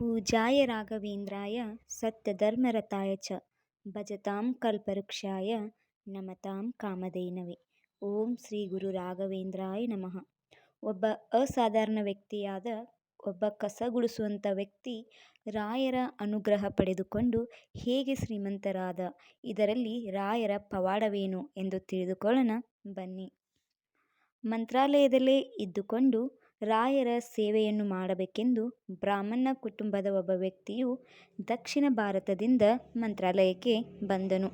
ಪೂಜ್ಯಾಯ ರಾಘವೇಂದ್ರಾಯ ಸತ್ಯಧರ್ಮರತಾಯ ಚ ಭಜತಾಂ ಕಲ್ಪವೃಕ್ಷಾಯ ನಮತಾಂ ಕಾಮಧೇನವೇ. ಓಂ ಶ್ರೀ ಗುರು ರಾಘವೇಂದ್ರಾಯ ನಮಃ. ಒಬ್ಬ ಅಸಾಧಾರಣ ವ್ಯಕ್ತಿಯಾದ, ಒಬ್ಬ ಕಸ ಗುಡಿಸುವಂಥ ವ್ಯಕ್ತಿ ರಾಯರ ಅನುಗ್ರಹ ಪಡೆದುಕೊಂಡು ಹೇಗೆ ಶ್ರೀಮಂತರಾದ, ಇದರಲ್ಲಿ ರಾಯರ ಪವಾಡವೇನು ಎಂದು ತಿಳಿದುಕೊಳ್ಳೋಣ ಬನ್ನಿ. ಮಂತ್ರಾಲಯದಲ್ಲೇ ಇದ್ದುಕೊಂಡು ರಾಯರ ಸೇವೆಯನ್ನು ಮಾಡಬೇಕೆಂದು ಬ್ರಾಹ್ಮಣ ಕುಟುಂಬದ ಒಬ್ಬ ವ್ಯಕ್ತಿಯು ದಕ್ಷಿಣ ಭಾರತದಿಂದ ಮಂತ್ರಾಲಯಕ್ಕೆ ಬಂದನು.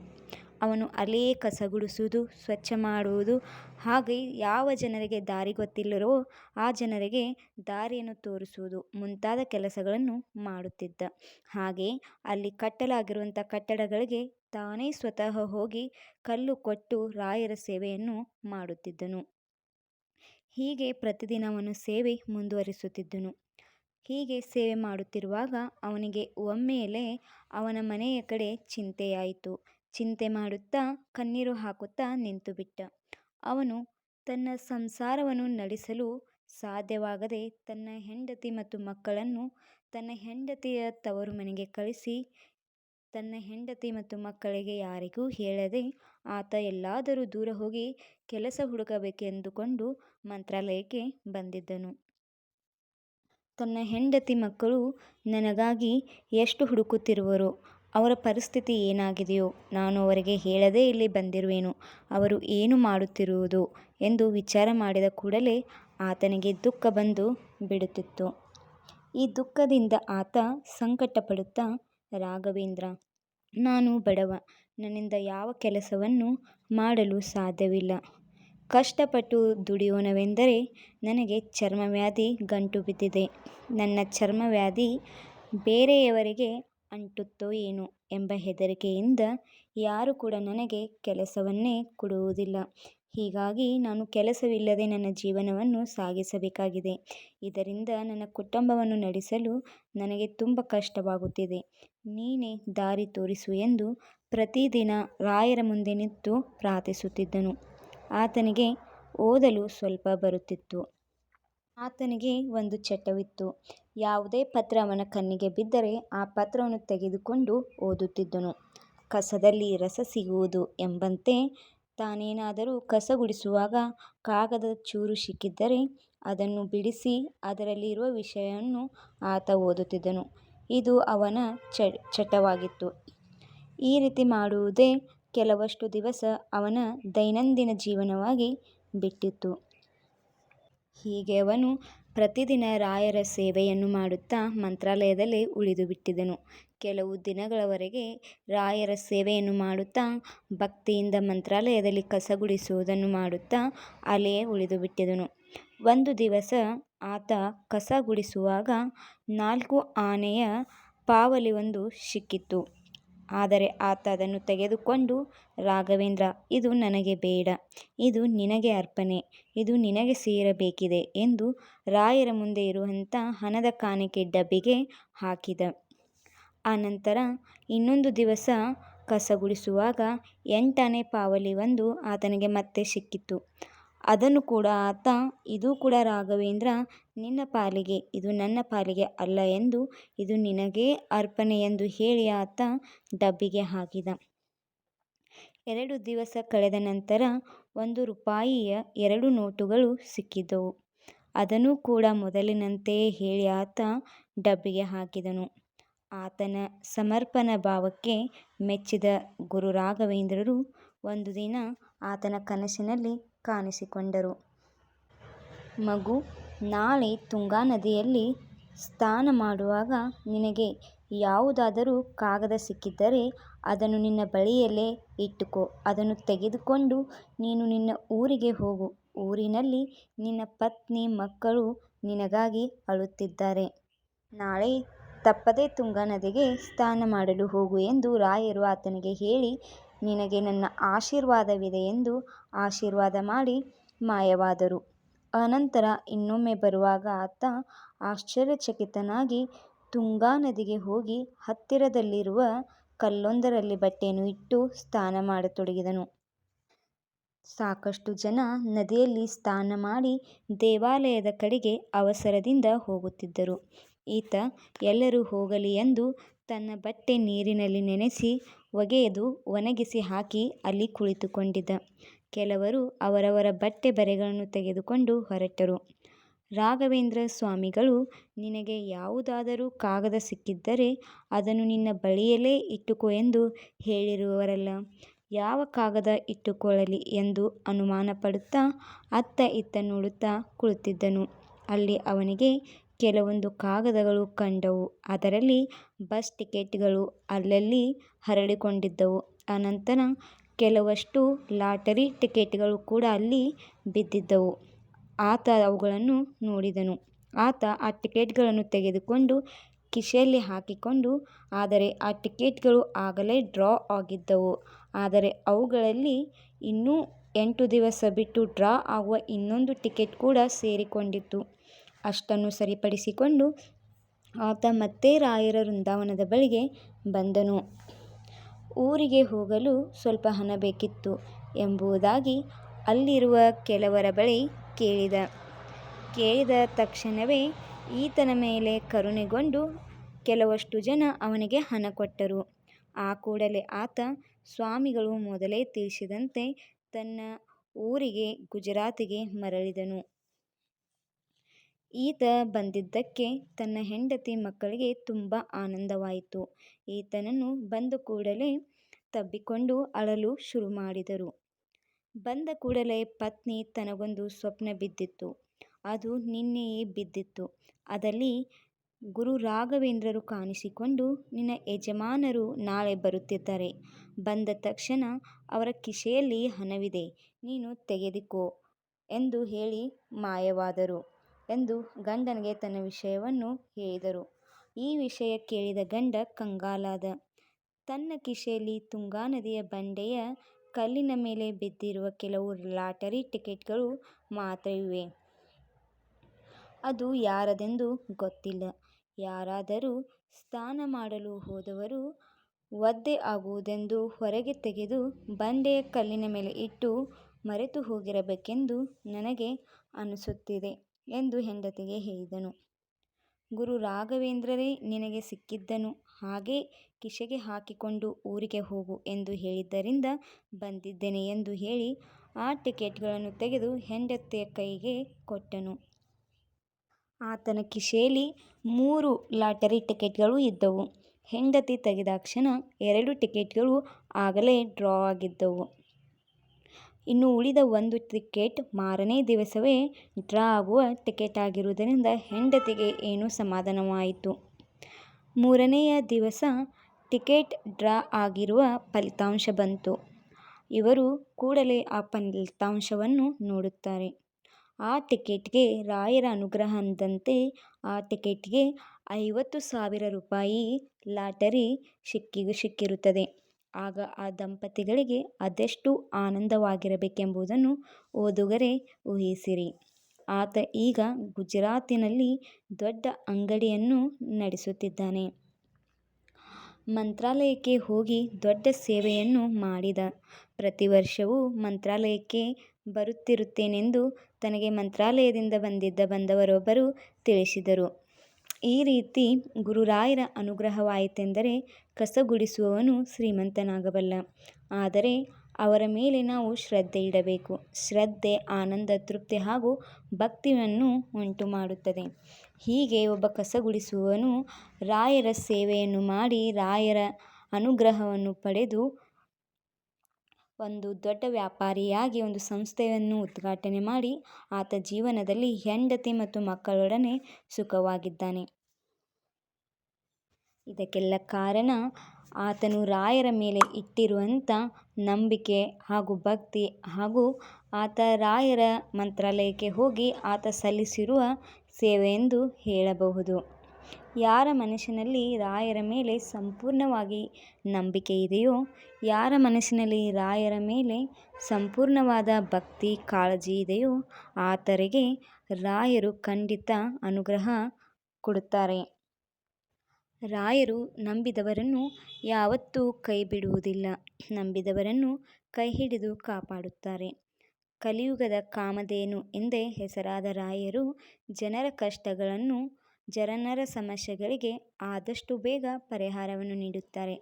ಅವನು ಅಲ್ಲೇ ಕಸ ಗುಡಿಸುವುದು ಸ್ವಚ್ಛ ಮಾಡುವುದು, ಹಾಗೆ ಯಾವ ಜನರಿಗೆ ದಾರಿ ಗೊತ್ತಿಲ್ಲರೋ ಆ ಜನರಿಗೆ ದಾರಿಯನ್ನು ತೋರಿಸುವುದು ಮುಂತಾದ ಕೆಲಸಗಳನ್ನು ಮಾಡುತ್ತಿದ್ದ. ಹಾಗೆ ಅಲ್ಲಿ ಕಟ್ಟಲಾಗಿರುವಂಥ ಕಟ್ಟಡಗಳಿಗೆ ತಾನೇ ಸ್ವತಃ ಹೋಗಿ ಕಲ್ಲು ಕೊಟ್ಟು ರಾಯರ ಸೇವೆಯನ್ನು ಮಾಡುತ್ತಿದ್ದನು. ಹೀಗೆ ಪ್ರತಿದಿನ ಸೇವೆ ಮುಂದುವರಿಸುತ್ತಿದ್ದನು. ಹೀಗೆ ಸೇವೆ ಮಾಡುತ್ತಿರುವಾಗ ಅವನಿಗೆ ಒಮ್ಮೆಲೆ ಅವನ ಮನೆಯ ಕಡೆ ಚಿಂತೆಯಾಯಿತು. ಚಿಂತೆ ಮಾಡುತ್ತಾ ಕಣ್ಣೀರು ಹಾಕುತ್ತಾ ನಿಂತುಬಿಟ್ಟ. ಅವನು ತನ್ನ ಸಂಸಾರವನ್ನು ನಡೆಸಲು ಸಾಧ್ಯವಾಗದೆ ತನ್ನ ಹೆಂಡತಿ ಮತ್ತು ಮಕ್ಕಳನ್ನು ತನ್ನ ಹೆಂಡತಿಯ ತವರು ಮನೆಗೆ ಕಳಿಸಿ ತನ್ನ ಹೆಂಡತಿ ಮತ್ತು ಮಕ್ಕಳಿಗೆ ಯಾರಿಗೂ ಹೇಳದೆ ಆತ ಎಲ್ಲಾದರೂ ದೂರ ಹೋಗಿ ಕೆಲಸ ಹುಡುಕಬೇಕೆಂದುಕೊಂಡು ಮಂತ್ರಾಲಯಕ್ಕೆ ಬಂದಿದ್ದನು. ತನ್ನ ಹೆಂಡತಿ ಮಕ್ಕಳು ನನಗಾಗಿ ಎಷ್ಟು ಹುಡುಕುತ್ತಿರುವರು, ಅವರ ಪರಿಸ್ಥಿತಿ ಏನಾಗಿದೆಯೋ ನಾನು ಅವರಿಗೆ ಹೇಳದೇ ಇಲ್ಲಿ ಬಂದಿರುವೆನು. ಅವರು ಏನು ಮಾಡುತ್ತಿರುವುದು ಎಂದು ವಿಚಾರ ಮಾಡಿದ ಕೂಡಲೇ ಆತನಿಗೆ ದುಃಖ ಬಂದು ಬಿಡುತ್ತಿತ್ತು. ಈ ದುಃಖದಿಂದ ಆತ ಸಂಕಟಪಡುತ್ತಾ ರಾಘವೇಂದ್ರ, ನಾನು ಬಡವ. ನನ್ನಿಂದ ಯಾವ ಕೆಲಸವನ್ನು ಮಾಡಲು ಸಾಧ್ಯವಿಲ್ಲ. ಕಷ್ಟಪಟ್ಟು ದುಡಿಯೋಣವೆಂದರೆ ನನಗೆ ಚರ್ಮವ್ಯಾಧಿ ಗಂಟು ಬಿದ್ದಿದೆ. ನನ್ನ ಚರ್ಮವ್ಯಾಧಿ ಬೇರೆಯವರಿಗೆ ಅಂಟುತ್ತೋ ಏನೋ ಎಂಬ ಹೆದರಿಕೆಯಿಂದ ಯಾರೂ ಕೂಡ ನನಗೆ ಕೆಲಸವನ್ನೇ ಕೊಡುವುದಿಲ್ಲ. ಹೀಗಾಗಿ ನಾನು ಕೆಲಸವಿಲ್ಲದೆ ನನ್ನ ಜೀವನವನ್ನು ಸಾಗಿಸಬೇಕಾಗಿದೆ. ಇದರಿಂದ ನನ್ನ ಕುಟುಂಬವನ್ನು ನಡೆಸಲು ನನಗೆ ತುಂಬ ಕಷ್ಟವಾಗುತ್ತಿದೆ. ನೀನೇ ದಾರಿ ತೋರಿಸು ಎಂದು ಪ್ರತಿದಿನ ರಾಯರ ಮುಂದೆ ನಿಂತು ಪ್ರಾರ್ಥಿಸುತ್ತಿದ್ದನು. ಆತನಿಗೆ ಓದಲು ಸ್ವಲ್ಪ ಬರುತ್ತಿತ್ತು. ಆತನಿಗೆ ಒಂದು ಚಟವಿತ್ತು. ಯಾವುದೇ ಪತ್ರ ಅವನ ಕಣ್ಣಿಗೆ ಬಿದ್ದರೆ ಆ ಪತ್ರವನ್ನು ತೆಗೆದುಕೊಂಡು ಓದುತ್ತಿದ್ದನು. ಕಸದಲ್ಲಿ ರಸ ಸಿಗುವುದು ಎಂಬಂತೆ ತಾನೇನಾದರೂ ಕಸ ಗುಡಿಸುವಾಗ ಕಾಗದದ ಚೂರು ಸಿಕ್ಕಿದ್ದರೆ ಅದನ್ನು ಬಿಡಿಸಿ ಅದರಲ್ಲಿರುವ ವಿಷಯವನ್ನು ಆತ ಓದುತ್ತಿದ್ದನು. ಇದು ಅವನ ಚಟವಾಗಿತ್ತು. ಈ ರೀತಿ ಮಾಡುವುದೇ ಕೆಲವಷ್ಟು ದಿವಸ ಅವನ ದೈನಂದಿನ ಜೀವನವಾಗಿ ಬಿಟ್ಟಿತು ಹೀಗೆ ಅವನು ಪ್ರತಿದಿನ ರಾಯರ ಸೇವೆಯನ್ನು ಮಾಡುತ್ತಾ ಮಂತ್ರಾಲಯದಲ್ಲೇ ಉಳಿದುಬಿಟ್ಟಿದ್ದನು ಕೆಲವು ದಿನಗಳವರೆಗೆ ರಾಯರ ಸೇವೆಯನ್ನು ಮಾಡುತ್ತಾ ಭಕ್ತಿಯಿಂದ ಮಂತ್ರಾಲಯದಲ್ಲಿ ಕಸಗುಡಿಸುವುದನ್ನು ಮಾಡುತ್ತಾ ಅಲ್ಲಿಯೇ ಉಳಿದುಬಿಟ್ಟಿದನು ಒಂದು ದಿವಸ ಆತ ಕಸ ಗುಡಿಸುವಾಗ ನಾಲ್ಕು ಆನೆಯ ಪಾವಲಿ ಒಂದು ಸಿಕ್ಕಿತು ಆದರೆ ಆತ ಅದನ್ನು ತೆಗೆದುಕೊಂಡು, ರಾಘವೇಂದ್ರ, ಇದು ನನಗೆ ಬೇಡ. ಇದು ನಿನಗೆ ಅರ್ಪಣೆ. ಇದು ನಿನಗೆ ಸೇರಬೇಕಿದೆ ಎಂದು ರಾಯರ ಮುಂದೆ ಇರುವಂಥ ಹಣದ ಕಾಣಿಕೆ ಡಬ್ಬಿಗೆ ಹಾಕಿದ. ಆನಂತರ ಇನ್ನೊಂದು ದಿವಸ ಕಸ ಗುಡಿಸುವಾಗ ಎಂಟಾನೇ ಪಾವಲಿ ಒಂದು ಆತನಿಗೆ ಮತ್ತೆ ಸಿಕ್ಕಿತು ಅದನ್ನು ಕೂಡ ಆತ, ಇದು ಕೂಡ ರಾಘವೇಂದ್ರ, ನಿನ್ನ ಪಾಲಿಗೆ, ಇದು ನನ್ನ ಪಾಲಿಗೆ ಅಲ್ಲ ಎಂದು, ಇದು ನಿನಗೇ ಅರ್ಪಣೆ ಎಂದು ಹೇಳಿ ಆತ ಡಬ್ಬಿಗೆ ಹಾಕಿದ. ಎರಡು ದಿವಸ ಕಳೆದ ನಂತರ ಒಂದು ರೂಪಾಯಿಯ ಎರಡು ನೋಟುಗಳು ಸಿಕ್ಕಿದ್ದವು. ಅದನ್ನು ಕೂಡ ಮೊದಲಿನಂತೆಯೇ ಹೇಳಿ ಆತ ಡಬ್ಬಿಗೆ ಹಾಕಿದನು. ಆತನ ಸಮರ್ಪಣ ಭಾವಕ್ಕೆ ಮೆಚ್ಚಿದ ಗುರು ರಾಘವೇಂದ್ರರು ಒಂದು ದಿನ ಆತನ ಕನಸಿನಲ್ಲಿ ಕಾಣಿಸಿಕೊಂಡರು. ಮಗು ನಾಳೆ ತುಂಗಾ ನದಿಯಲ್ಲಿ ಸ್ನಾನ ಮಾಡುವಾಗ ನಿನಗೆ ಯಾವುದಾದರೂ ಕಾಗದ ಸಿಕ್ಕಿದ್ದರೆ ಅದನ್ನು ನಿನ್ನ ಬಳಿಯಲ್ಲೇ ಇಟ್ಟುಕೋ. ಅದನ್ನು ತೆಗೆದುಕೊಂಡು ನೀನು ನಿನ್ನ ಊರಿಗೆ ಹೋಗು. ಊರಿನಲ್ಲಿ ನಿನ್ನ ಪತ್ನಿ, ಮಕ್ಕಳು ನಿನಗಾಗಿ ಅಳುತ್ತಿದ್ದಾರೆ. ನಾಳೆ ತಪ್ಪದೆ ತುಂಗಾ ನದಿಗೆ ಸ್ನಾನ ಮಾಡಲು ಹೋಗು ಎಂದು ರಾಯರು ಆತನಿಗೆ ಹೇಳಿ ನಿನಗೆ ನನ್ನ ಆಶೀರ್ವಾದವಿದೆ ಎಂದು ಆಶೀರ್ವಾದ ಮಾಡಿ ಮಾಯವಾದರು. ಅನಂತರ ಇನ್ನೊಮ್ಮೆ ಬರುವಾಗ ಆತ ಆಶ್ಚರ್ಯಚಕಿತನಾಗಿ ತುಂಗಾ ನದಿಗೆ ಹೋಗಿ ಹತ್ತಿರದಲ್ಲಿರುವ ಕಲ್ಲೊಂದರಲ್ಲಿ ಬಟ್ಟೆಯನ್ನು ಇಟ್ಟು ಸ್ನಾನ ಮಾಡತೊಡಗಿದನು. ಸಾಕಷ್ಟು ಜನ ನದಿಯಲ್ಲಿ ಸ್ನಾನ ಮಾಡಿ ದೇವಾಲಯದ ಕಡೆಗೆ ಅವಸರದಿಂದ ಹೋಗುತ್ತಿದ್ದರು. ಈತ, ಎಲ್ಲರೂ ಹೋಗಲಿ ಎಂದು ತನ್ನ ಬಟ್ಟೆ ನೀರಿನಲ್ಲಿ ನೆನೆಸಿ ಒಗೆದು ಒಣಗಿಸಿ ಹಾಕಿ ಅಲ್ಲಿ ಕುಳಿತುಕೊಂಡಿದ್ದ. ಕೆಲವರು ಅವರವರ ಬಟ್ಟೆ ಬರೆಗಳನ್ನು ತೆಗೆದುಕೊಂಡು ಹೊರಟರು. ರಾಘವೇಂದ್ರ ಸ್ವಾಮಿಗಳು ನಿನಗೆ ಯಾವುದಾದರೂ ಕಾಗದ ಸಿಕ್ಕಿದ್ದರೆ ಅದನ್ನು ನಿನ್ನ ಬಳಿಯಲ್ಲೇ ಇಟ್ಟುಕೊ ಎಂದು ಹೇಳಿರುವರಲ್ಲ, ಯಾವ ಕಾಗದ ಇಟ್ಟುಕೊಳ್ಳಲಿ ಎಂದು ಅನುಮಾನಪಡುತ್ತಾ ಅತ್ತ ಇತ್ತ ನೋಡುತ್ತಾ ಕುಳಿತಿದ್ದನು. ಅಲ್ಲಿ ಅವನಿಗೆ ಕೆಲವೊಂದು ಕಾಗದಗಳು ಕಂಡವು. ಅದರಲ್ಲಿ ಬಸ್ ಟಿಕೆಟ್ಗಳು ಅಲ್ಲಲ್ಲಿ ಹರಡಿಕೊಂಡಿದ್ದವು. ಅನಂತರ ಕೆಲವಷ್ಟು ಲಾಟರಿ ಟಿಕೆಟ್ಗಳು ಕೂಡ ಅಲ್ಲಿ ಬಿದ್ದಿದ್ದವು. ಆತ ಅವುಗಳನ್ನು ನೋಡಿದನು. ಆತ ಆ ಟಿಕೆಟ್ಗಳನ್ನು ತೆಗೆದುಕೊಂಡು ಕಿಸೆಯಲ್ಲಿ ಹಾಕಿಕೊಂಡು, ಆದರೆ ಆ ಟಿಕೆಟ್ಗಳು ಆಗಲೇ ಡ್ರಾ ಆಗಿದ್ದವು. ಆದರೆ ಅವುಗಳಲ್ಲಿ ಇನ್ನೂ ಎಂಟು ದಿವಸ ಬಿಟ್ಟು ಡ್ರಾ ಆಗುವ ಇನ್ನೊಂದು ಟಿಕೆಟ್ ಕೂಡ ಸೇರಿಕೊಂಡಿತ್ತು. ಅಷ್ಟನ್ನೂ ಸರಿಪಡಿಸಿಕೊಂಡು ಆತ ಮತ್ತೆ ರಾಯರ ವೃಂದಾವನದ ಬಳಿಗೆ ಬಂದನು. ಊರಿಗೆ ಹೋಗಲು ಸ್ವಲ್ಪ ಹಣ ಬೇಕಿತ್ತು ಎಂಬುದಾಗಿ ಅಲ್ಲಿರುವ ಕೆಲವರ ಬಳಿ ಕೇಳಿದ. ಕೇಳಿದ ತಕ್ಷಣವೇ ಈತನ ಮೇಲೆ ಕರುಣೆಗೊಂಡು ಕೆಲವಷ್ಟು ಜನ ಅವನಿಗೆ ಹಣ ಕೊಟ್ಟರು. ಆ ಕೂಡಲೇ ಆತ ಸ್ವಾಮಿಗಳು ಮೊದಲೇ ತಿಳಿಸಿದಂತೆ ತನ್ನ ಊರಿಗೆ ಗುಜರಾತಿಗೆ ಮರಳಿದನು. ಈತ ಬಂದಿದ್ದಕ್ಕೆ ತನ್ನ ಹೆಂಡತಿ ಮಕ್ಕಳಿಗೆ ತುಂಬ ಆನಂದವಾಯಿತು. ಈತನನ್ನು ಬಂದ ಕೂಡಲೇ ತಬ್ಬಿಕೊಂಡು ಅಳಲು ಶುರು ಮಾಡಿದರು ಬಂದ ಕೂಡಲೇ ಪತ್ನಿ ತನಗೊಂದು ಸ್ವಪ್ನ ಬಿದ್ದಿತ್ತು. ಅದು ನಿನ್ನೆಯೇ ಬಿದ್ದಿತ್ತು. ಅದಲ್ಲಿ ಗುರುರಾಘವೇಂದ್ರರು ಕಾಣಿಸಿಕೊಂಡು, ನಿನ್ನ ಯಜಮಾನರು ನಾಳೆ ಬರುತ್ತಿದ್ದಾರೆ. ಬಂದ ತಕ್ಷಣ ಅವರ ಕಿಸೆಯಲ್ಲಿ ಹಣವಿದೆ. ನೀನು ತೆಗೆದುಕೋ ಎಂದು ಹೇಳಿ ಮಾಯವಾದರು ಎಂದು ಗಂಡನಿಗೆ ತನ್ನ ವಿಷಯವನ್ನು ಹೇಳಿದರು. ಈ ವಿಷಯ ಕೇಳಿದ ಗಂಡ ಕಂಗಾಲಾದ. ತನ್ನ ಕಿಸೆಯಲ್ಲಿ ತುಂಗಾನದಿಯ ಬಂಡೆಯ ಕಲ್ಲಿನ ಮೇಲೆ ಬಿದ್ದಿರುವ ಕೆಲವು ಲಾಟರಿ ಟಿಕೆಟ್ಗಳು ಮಾತ್ರ ಇವೆ. ಅದು ಯಾರದೆಂದು ಗೊತ್ತಿಲ್ಲ. ಯಾರಾದರೂ ಸ್ನಾನ ಮಾಡಲು ಹೋದವರು ಒದ್ದೆ ಆಗುವುದೆಂದು ಹೊರಗೆ ತೆಗೆದು ಬಂಡೆಯ ಕಲ್ಲಿನ ಮೇಲೆ ಇಟ್ಟು ಮರೆತು ಹೋಗಿರಬೇಕೆಂದು ನನಗೆ ಅನಿಸುತ್ತಿದೆ ಎಂದು ಹೆಂಡತಿಗೆ ಹೇಳಿದನು. ಗುರು ರಾಘವೇಂದ್ರರೇ, ನಿನಗೆ ಸಿಕ್ಕಿದ್ದನು ಹಾಗೇ ಕಿಶೆಗೆ ಹಾಕಿಕೊಂಡು ಊರಿಗೆ ಹೋಗು ಎಂದು ಹೇಳಿದ್ದರಿಂದ ಬಂದಿದ್ದೇನೆ ಎಂದು ಹೇಳಿ ಆ ಟಿಕೆಟ್ಗಳನ್ನು ತೆಗೆದು ಹೆಂಡತಿಯ ಕೈಗೆ ಕೊಟ್ಟನು. ಆತನ ಕಿಸೆಯಲ್ಲಿ ಮೂರು ಲಾಟರಿ ಟಿಕೆಟ್ಗಳು ಇದ್ದವು. ಹೆಂಡತಿ ತೆಗೆದಾಕ್ಷಣ ಎರಡು ಟಿಕೆಟ್ಗಳು ಆಗಲೇ ಡ್ರಾ ಆಗಿದ್ದವು. ಇನ್ನು ಉಳಿದ ಒಂದು ಟಿಕೆಟ್ ಮಾರನೇ ದಿವಸವೇ ಡ್ರಾ ಆಗುವ ಟಿಕೆಟಾಗಿರುವುದರಿಂದ ಹೆಂಡತಿಗೆ ಏನೋ ಸಮಾಧಾನವಾಯಿತು. ಮೂರನೆಯ ದಿವಸ ಟಿಕೆಟ್ ಡ್ರಾ ಆಗಿರುವ ಫಲಿತಾಂಶ ಬಂತು. ಇವರು ಕೂಡಲೇ ಆ ಫಲಿತಾಂಶವನ್ನು ನೋಡುತ್ತಾರೆ. ಆ ಟಿಕೆಟ್ಗೆ ರಾಯರ ಅನುಗ್ರಹದಂತೆ ಆ ಟಿಕೆಟ್ಗೆ ಐವತ್ತು ಸಾವಿರ ರೂಪಾಯಿ ಲಾಟರಿ ಸಿಕ್ಕಿ ಸಿಕ್ಕಿರುತ್ತದೆ. ಆಗ ಆ ದಂಪತಿಗಳಿಗೆ ಅದೆಷ್ಟು ಆನಂದವಾಗಿರಬೇಕೆಂಬುದನ್ನು ಓದುಗರೇ ಊಹಿಸಿರಿ. ಆತ ಈಗ ಗುಜರಾತಿನಲ್ಲಿ ದೊಡ್ಡ ಅಂಗಡಿಯನ್ನು ನಡೆಸುತ್ತಿದ್ದಾನೆ. ಮಂತ್ರಾಲಯಕ್ಕೆ ಹೋಗಿ ದೊಡ್ಡ ಸೇವೆಯನ್ನು ಮಾಡಿದ. ಪ್ರತಿ ವರ್ಷವೂ ಮಂತ್ರಾಲಯಕ್ಕೆ ಬರುತ್ತಿರುತ್ತೇನೆಂದು ತನಗೆ ಮಂತ್ರಾಲಯದಿಂದ ಬಂದಿದ್ದ ಬಂದವರೊಬ್ಬರು ತಿಳಿಸಿದರು. ಈ ರೀತಿ ಗುರುರಾಯರ ಅನುಗ್ರಹವಾಯಿತೆಂದರೆ ಕಸಗುಡಿಸುವವನು ಶ್ರೀಮಂತನಾಗಬಲ್ಲ. ಆದರೆ ಅವರ ಮೇಲೆ ನಾವು ಶ್ರದ್ಧೆ ಇಡಬೇಕು. ಶ್ರದ್ಧೆ, ಆನಂದ, ತೃಪ್ತಿ ಹಾಗೂ ಭಕ್ತಿಯನ್ನು ಉಂಟು ಮಾಡುತ್ತದೆ ಹೀಗೆ ಒಬ್ಬ ಕಸಗುಡಿಸುವವನು ರಾಯರ ಸೇವೆಯನ್ನು ಮಾಡಿ ರಾಯರ ಅನುಗ್ರಹವನ್ನು ಪಡೆದು ಒಂದು ದೊಡ್ಡ ವ್ಯಾಪಾರಿಯಾಗಿ ಒಂದು ಸಂಸ್ಥೆಯನ್ನು ಉದ್ಘಾಟನೆ ಮಾಡಿ ಆತ ಜೀವನದಲ್ಲಿ ಹೆಂಡತಿ ಮತ್ತು ಮಕ್ಕಳೊಡನೆ ಸುಖವಾಗಿದ್ದಾನೆ. ಇದಕ್ಕೆಲ್ಲ ಕಾರಣ ಆತನು ರಾಯರ ಮೇಲೆ ಇಟ್ಟಿರುವಂಥ ನಂಬಿಕೆ ಹಾಗೂ ಭಕ್ತಿ ಹಾಗೂ ಆತ ರಾಯರ ಮಂತ್ರಾಲಯಕ್ಕೆ ಹೋಗಿ ಆತ ಸಲ್ಲಿಸಿರುವ ಸೇವೆ ಎಂದು ಹೇಳಬಹುದು. ಯಾರ ಮನಸ್ಸಿನಲ್ಲಿ ರಾಯರ ಮೇಲೆ ಸಂಪೂರ್ಣವಾಗಿ ನಂಬಿಕೆ ಇದೆಯೋ, ಯಾರ ಮನಸ್ಸಿನಲ್ಲಿ ರಾಯರ ಮೇಲೆ ಸಂಪೂರ್ಣವಾದ ಭಕ್ತಿ ಕಾಳಜಿ ಇದೆಯೋ ಆತರಿಗೆ ರಾಯರು ಖಂಡಿತ ಅನುಗ್ರಹ ಕೊಡುತ್ತಾರೆ. ರಾಯರು ನಂಬಿದವರನ್ನು ಯಾವತ್ತೂ ಕೈ ಬಿಡುವುದಿಲ್ಲ ನಂಬಿದವರನ್ನು ಕೈ ಹಿಡಿದು ಕಾಪಾಡುತ್ತಾರೆ. ಕಲಿಯುಗದ ಕಾಮಧೇನು ಎಂದೇ ಹೆಸರಾದ ರಾಯರು ಜನರ ಕಷ್ಟಗಳನ್ನು ಜನರ ಸಮಸ್ಯೆಗಳಿಗೆ ಆದಷ್ಟು ಬೇಗ ಪರಿಹಾರವನ್ನು ನೀಡುತ್ತಾರೆ.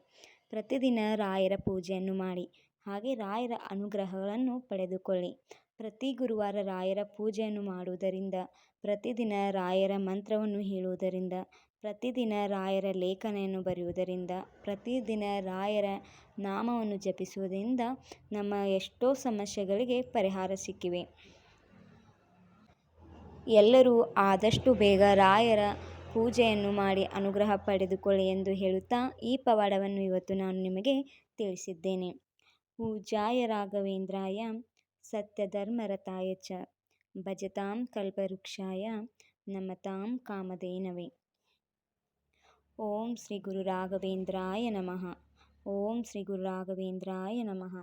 ಪ್ರತಿದಿನ ರಾಯರ ಪೂಜೆಯನ್ನು ಮಾಡಿ, ಹಾಗೆ ರಾಯರ ಅನುಗ್ರಹಗಳನ್ನು ಪಡೆದುಕೊಳ್ಳಿ. ಪ್ರತಿ ಗುರುವಾರ ರಾಯರ ಪೂಜೆಯನ್ನು ಮಾಡುವುದರಿಂದ, ಪ್ರತಿದಿನ ರಾಯರ ಮಂತ್ರವನ್ನು ಹೇಳುವುದರಿಂದ, ಪ್ರತಿದಿನ ರಾಯರ ಲೇಖನೆಯನ್ನು ಬರೆಯುವುದರಿಂದ, ಪ್ರತಿದಿನ ರಾಯರ ನಾಮವನ್ನು ಜಪಿಸುವುದರಿಂದ ನಮ್ಮ ಎಷ್ಟೋ ಸಮಸ್ಯೆಗಳಿಗೆ ಪರಿಹಾರ ಸಿಕ್ಕಿವೆ. ಎಲ್ಲರೂ ಆದಷ್ಟು ಬೇಗ ರಾಯರ ಪೂಜೆಯನ್ನು ಮಾಡಿ ಅನುಗ್ರಹ ಪಡೆದುಕೊಳ್ಳಿ ಎಂದು ಹೇಳುತ್ತಾ ಈ ಪವಾಡವನ್ನು ಇವತ್ತು ನಾನು ನಿಮಗೆ ತಿಳಿಸಿದ್ದೇನೆ. ಪೂಜಾಯ ರಾಘವೇಂದ್ರಾಯ ಸತ್ಯಧರ್ಮರತಾಯ ಚ. ಭಜತಾಂ ಕಲ್ಪವೃಕ್ಷಾಯ ನಮತಾಂ ಕಾಮಧೇನವೇ. ಓಂ ಶ್ರೀ ಗುರು ರಾಘವೇಂದ್ರಾಯ ನಮಃ. ಓಂ ಶ್ರೀ ಗುರು ರಾಘವೇಂದ್ರಾಯ ನಮಃ.